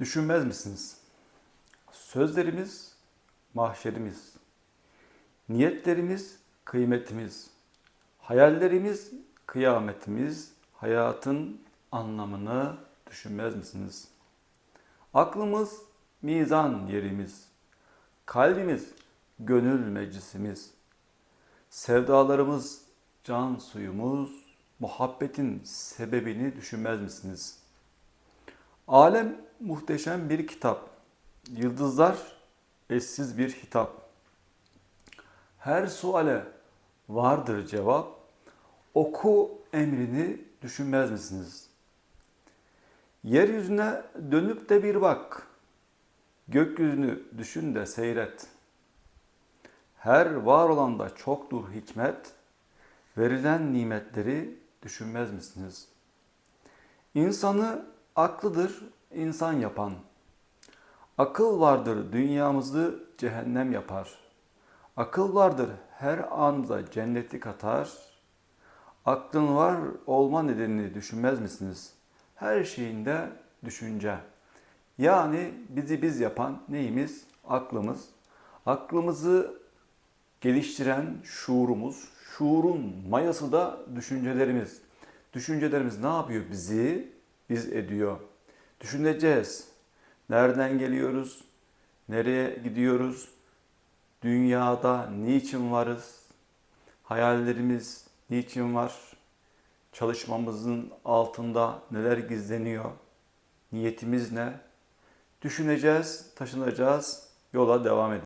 Düşünmez misiniz? Sözlerimiz mahşerimiz. Niyetlerimiz kıymetimiz. Hayallerimiz kıyametimiz. Hayatın anlamını düşünmez misiniz? Aklımız mizan yerimiz. Kalbimiz gönül meclisimiz. Sevdalarımız can suyumuz. Muhabbetin sebebini düşünmez misiniz? Alem muhteşem bir kitap. Yıldızlar eşsiz bir hitap. Her suale vardır cevap. Oku emrini düşünmez misiniz? Yeryüzüne dönüp de bir bak. Gökyüzünü düşün de seyret. Her var olanda çoktur hikmet. Verilen nimetleri düşünmez misiniz? İnsanı aklıdır insan yapan. Akıl vardır dünyamızı cehennem yapar. Akıl vardır her anda cenneti katar. Aklın var olma nedenini düşünmez misiniz? Her şeyinde düşünce. Yani bizi biz yapan neyimiz? Aklımız. Aklımızı geliştiren şuurumuz. Şuurun mayası da düşüncelerimiz. Düşüncelerimiz ne yapıyor bizi? Biz ediyor. Düşüneceğiz. Nereden geliyoruz? Nereye gidiyoruz? Dünyada niçin varız? Hayallerimiz niçin var? Çalışmamızın altında neler gizleniyor? Niyetimiz ne? Düşüneceğiz, taşınacağız, yola devam edeceğiz.